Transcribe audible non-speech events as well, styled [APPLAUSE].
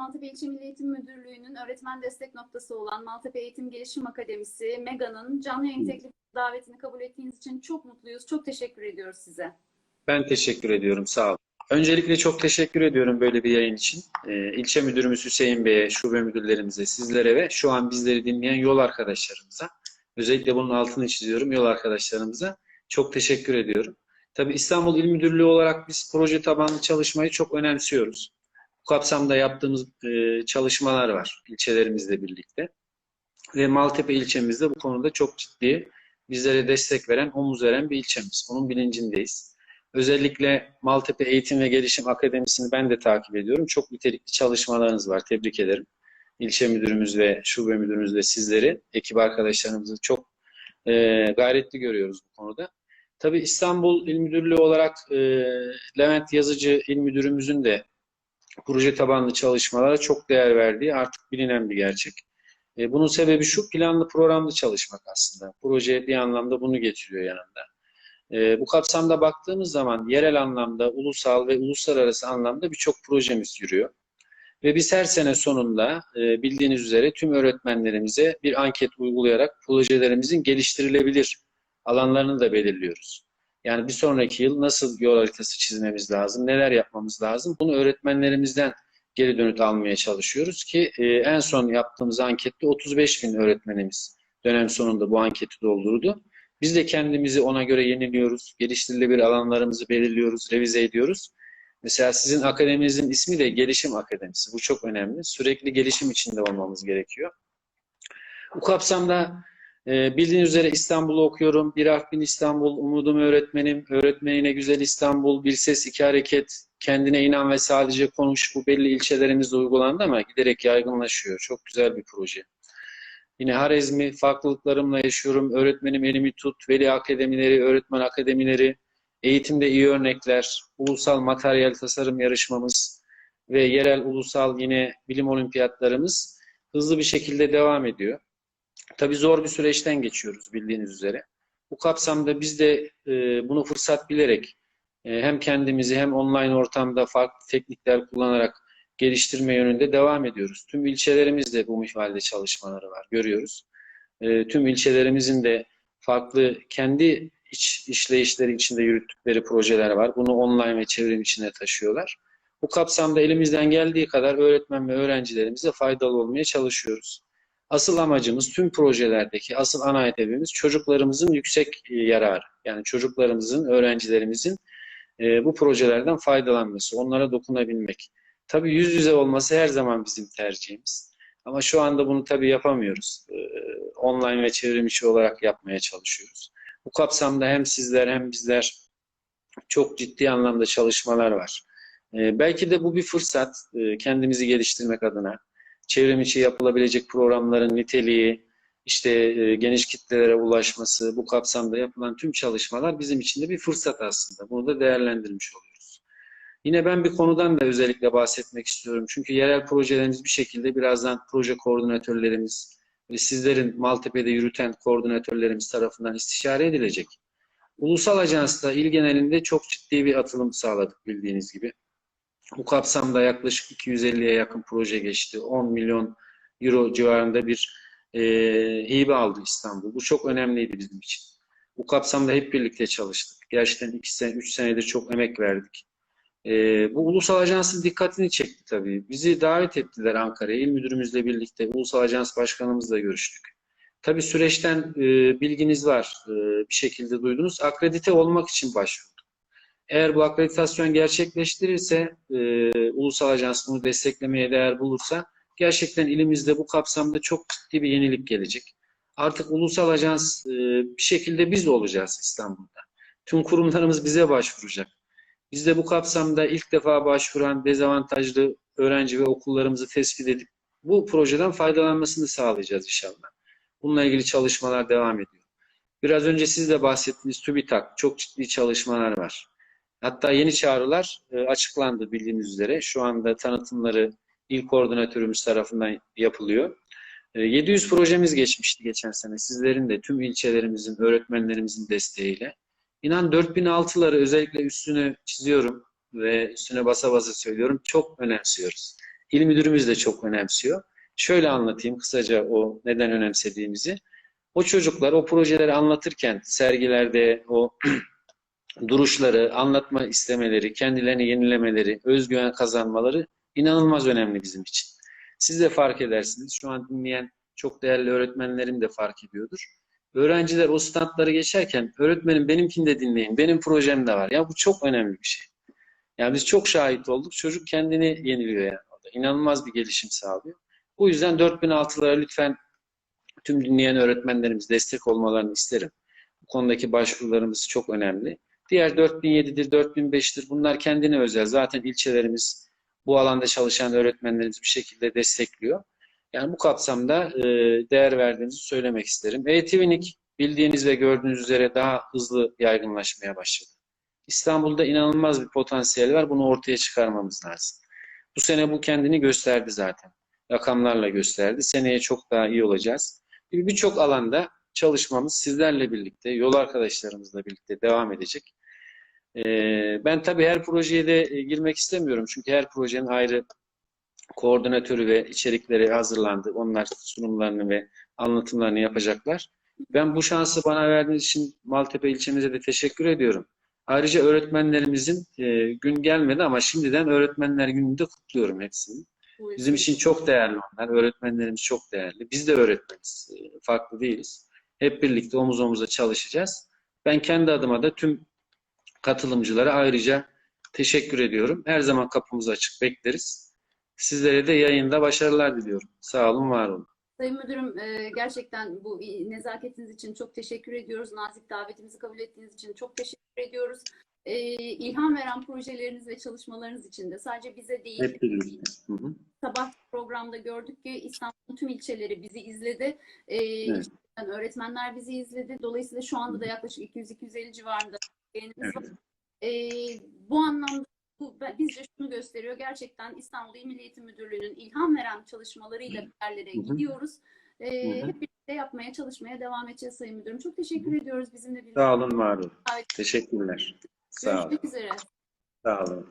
Maltepe İlçe Milli Eğitim Müdürlüğü'nün öğretmen destek noktası olan Maltepe Eğitim Gelişim Akademisi MEGA'nın canlı yayın teklif davetini kabul ettiğiniz için çok mutluyuz. Çok teşekkür ediyoruz size. Ben teşekkür ediyorum. Sağ olun. Öncelikle çok teşekkür ediyorum böyle bir yayın için. Ee, ilçe müdürümüz Hüseyin Bey'e, şube müdürlerimize, sizlere ve şu an bizleri dinleyen yol arkadaşlarımıza, özellikle bunun altını çiziyorum yol arkadaşlarımıza çok teşekkür ediyorum. Tabii İstanbul İl Müdürlüğü olarak biz proje tabanlı çalışmayı çok önemsiyoruz. Bu kapsamda yaptığımız e, çalışmalar var ilçelerimizle birlikte. Ve Maltepe ilçemizde bu konuda çok ciddi bizlere destek veren, omuz veren bir ilçemiz. Onun bilincindeyiz. Özellikle Maltepe Eğitim ve Gelişim Akademisi'ni ben de takip ediyorum. Çok nitelikli çalışmalarınız var. Tebrik ederim. İlçe müdürümüz ve şube müdürümüz ve sizleri, ekip arkadaşlarımızı çok e, gayretli görüyoruz bu konuda. Tabii İstanbul İl Müdürlüğü olarak e, Levent Yazıcı İl Müdürümüzün de proje tabanlı çalışmalara çok değer verdiği artık bilinen bir gerçek. E, bunun sebebi şu, planlı programlı çalışmak aslında. Proje bir anlamda bunu getiriyor yanında. E, bu kapsamda baktığımız zaman yerel anlamda, ulusal ve uluslararası anlamda birçok projemiz yürüyor. Ve biz her sene sonunda e, bildiğiniz üzere tüm öğretmenlerimize bir anket uygulayarak projelerimizin geliştirilebilir alanlarını da belirliyoruz. Yani bir sonraki yıl nasıl yol haritası çizmemiz lazım, neler yapmamız lazım bunu öğretmenlerimizden geri dönüt almaya çalışıyoruz ki e, en son yaptığımız ankette 35 bin öğretmenimiz dönem sonunda bu anketi doldurdu. Biz de kendimizi ona göre yeniliyoruz, geliştirilebilir alanlarımızı belirliyoruz, revize ediyoruz. Mesela sizin akademinizin ismi de Gelişim Akademisi. Bu çok önemli. Sürekli gelişim içinde olmamız gerekiyor. Bu kapsamda e, bildiğiniz üzere İstanbul'u okuyorum. Bir Artvin İstanbul, umudum öğretmenim, öğretmenine güzel İstanbul, bir ses iki hareket, kendine inan ve sadece konuş. Bu belli ilçelerimizde uygulandı ama giderek yaygınlaşıyor. Çok güzel bir proje. Yine Harezmi, farklılıklarımla yaşıyorum. Öğretmenim elimi tut, veli akademileri, öğretmen akademileri, eğitimde iyi örnekler, ulusal materyal tasarım yarışmamız ve yerel ulusal yine bilim olimpiyatlarımız hızlı bir şekilde devam ediyor. Tabii zor bir süreçten geçiyoruz bildiğiniz üzere. Bu kapsamda biz de e, bunu fırsat bilerek e, hem kendimizi hem online ortamda farklı teknikler kullanarak geliştirme yönünde devam ediyoruz. Tüm ilçelerimizde bu mihvalde çalışmaları var, görüyoruz. E, tüm ilçelerimizin de farklı kendi iç işleyişleri içinde yürüttükleri projeler var. Bunu online ve çevrim içine taşıyorlar. Bu kapsamda elimizden geldiği kadar öğretmen ve öğrencilerimize faydalı olmaya çalışıyoruz. Asıl amacımız tüm projelerdeki asıl ana hedefimiz çocuklarımızın yüksek yararı. Yani çocuklarımızın, öğrencilerimizin e, bu projelerden faydalanması, onlara dokunabilmek. Tabii yüz yüze olması her zaman bizim tercihimiz. Ama şu anda bunu tabii yapamıyoruz. E, online ve çevrim içi olarak yapmaya çalışıyoruz. Bu kapsamda hem sizler hem bizler çok ciddi anlamda çalışmalar var. E, belki de bu bir fırsat e, kendimizi geliştirmek adına. Çevrim içi yapılabilecek programların niteliği, işte e, geniş kitlelere ulaşması, bu kapsamda yapılan tüm çalışmalar bizim için de bir fırsat aslında. Bunu da değerlendirmiş oluyoruz. Yine ben bir konudan da özellikle bahsetmek istiyorum. Çünkü yerel projelerimiz bir şekilde birazdan proje koordinatörlerimiz ve sizlerin Maltepe'de yürüten koordinatörlerimiz tarafından istişare edilecek. Ulusal Ajans'ta il genelinde çok ciddi bir atılım sağladık bildiğiniz gibi. Bu kapsamda yaklaşık 250'ye yakın proje geçti. 10 milyon euro civarında bir e, hibe aldı İstanbul. Bu çok önemliydi bizim için. Bu kapsamda hep birlikte çalıştık. Gerçekten 2 sene, 3 senedir çok emek verdik. E, bu Ulusal Ajans'ın dikkatini çekti tabii. Bizi davet ettiler Ankara'ya. İl müdürümüzle birlikte Ulusal Ajans Başkanımızla görüştük. Tabii süreçten e, bilginiz var. E, bir şekilde duydunuz. Akredite olmak için başvurduk. Eğer bu akreditasyon gerçekleştirirse, e, ulusal ajans bunu desteklemeye değer bulursa gerçekten ilimizde bu kapsamda çok ciddi bir yenilik gelecek. Artık ulusal ajans e, bir şekilde biz olacağız İstanbul'da. Tüm kurumlarımız bize başvuracak. Biz de bu kapsamda ilk defa başvuran dezavantajlı öğrenci ve okullarımızı tespit edip bu projeden faydalanmasını sağlayacağız inşallah. Bununla ilgili çalışmalar devam ediyor. Biraz önce siz de bahsettiğiniz TÜBİTAK çok ciddi çalışmalar var. Hatta yeni çağrılar e, açıklandı bildiğiniz üzere. Şu anda tanıtımları il koordinatörümüz tarafından yapılıyor. E, 700 projemiz geçmişti geçen sene. Sizlerin de tüm ilçelerimizin, öğretmenlerimizin desteğiyle. İnan 4006'ları özellikle üstünü çiziyorum ve üstüne basa basa söylüyorum. Çok önemsiyoruz. İl müdürümüz de çok önemsiyor. Şöyle anlatayım kısaca o neden önemsediğimizi. O çocuklar o projeleri anlatırken sergilerde o [CLEARS THROAT] duruşları, anlatma istemeleri, kendilerini yenilemeleri, özgüven kazanmaları inanılmaz önemli bizim için. Siz de fark edersiniz. Şu an dinleyen çok değerli öğretmenlerim de fark ediyordur. Öğrenciler o standları geçerken öğretmenim benimkini de dinleyin, benim projem de var. Ya bu çok önemli bir şey. Yani biz çok şahit olduk. Çocuk kendini yeniliyor yani. orada. İnanılmaz bir gelişim sağlıyor. Bu yüzden 4006'lara lütfen tüm dinleyen öğretmenlerimiz destek olmalarını isterim. Bu konudaki başvurularımız çok önemli. Diğer 4007'dir, 4005'tir. Bunlar kendine özel. Zaten ilçelerimiz bu alanda çalışan öğretmenlerimiz bir şekilde destekliyor. Yani bu kapsamda e, değer verdiğimizi söylemek isterim. E-Twinik bildiğiniz ve gördüğünüz üzere daha hızlı yaygınlaşmaya başladı. İstanbul'da inanılmaz bir potansiyel var. Bunu ortaya çıkarmamız lazım. Bu sene bu kendini gösterdi zaten. Rakamlarla gösterdi. Seneye çok daha iyi olacağız. Bir- Birçok alanda çalışmamız sizlerle birlikte, yol arkadaşlarımızla birlikte devam edecek. Ee, ben tabii her projeye de e, girmek istemiyorum. Çünkü her projenin ayrı koordinatörü ve içerikleri hazırlandı. Onlar sunumlarını ve anlatımlarını yapacaklar. Ben bu şansı bana verdiğiniz için Maltepe ilçemize de teşekkür ediyorum. Ayrıca öğretmenlerimizin e, gün gelmedi ama şimdiden Öğretmenler Günü'nü de kutluyorum hepsini. Bizim için çok değerli onlar. Öğretmenlerimiz çok değerli. Biz de öğretmeniz. e, Farklı değiliz. Hep birlikte omuz omuza çalışacağız. Ben kendi adıma da tüm katılımcılara ayrıca teşekkür ediyorum. Her zaman kapımız açık bekleriz. Sizlere de yayında başarılar diliyorum. Sağ olun, var olun. Sayın Müdürüm e, gerçekten bu nezaketiniz için çok teşekkür ediyoruz. Nazik davetimizi kabul ettiğiniz için çok teşekkür ediyoruz. E, ilham veren projeleriniz ve çalışmalarınız için de sadece bize değil, Hep birlikte. Hı hı. sabah programda gördük ki İstanbul'un tüm ilçeleri bizi izledi. E, Evet. öğretmenler bizi izledi. Dolayısıyla şu anda da yaklaşık 200-250 civarında var. E, bu anlamda bu bizce şunu gösteriyor. Gerçekten İstanbul İl Milli Eğitim Müdürlüğü'nün ilham veren çalışmalarıyla bir yerlere gidiyoruz. E, hep birlikte yapmaya, çalışmaya devam edeceğiz Sayın Müdürüm. Çok teşekkür ediyoruz bizimle birlikte. Sağ olun, var olun. Evet. Teşekkürler. Sağ olun. Görüşmek üzere. Sağ olun.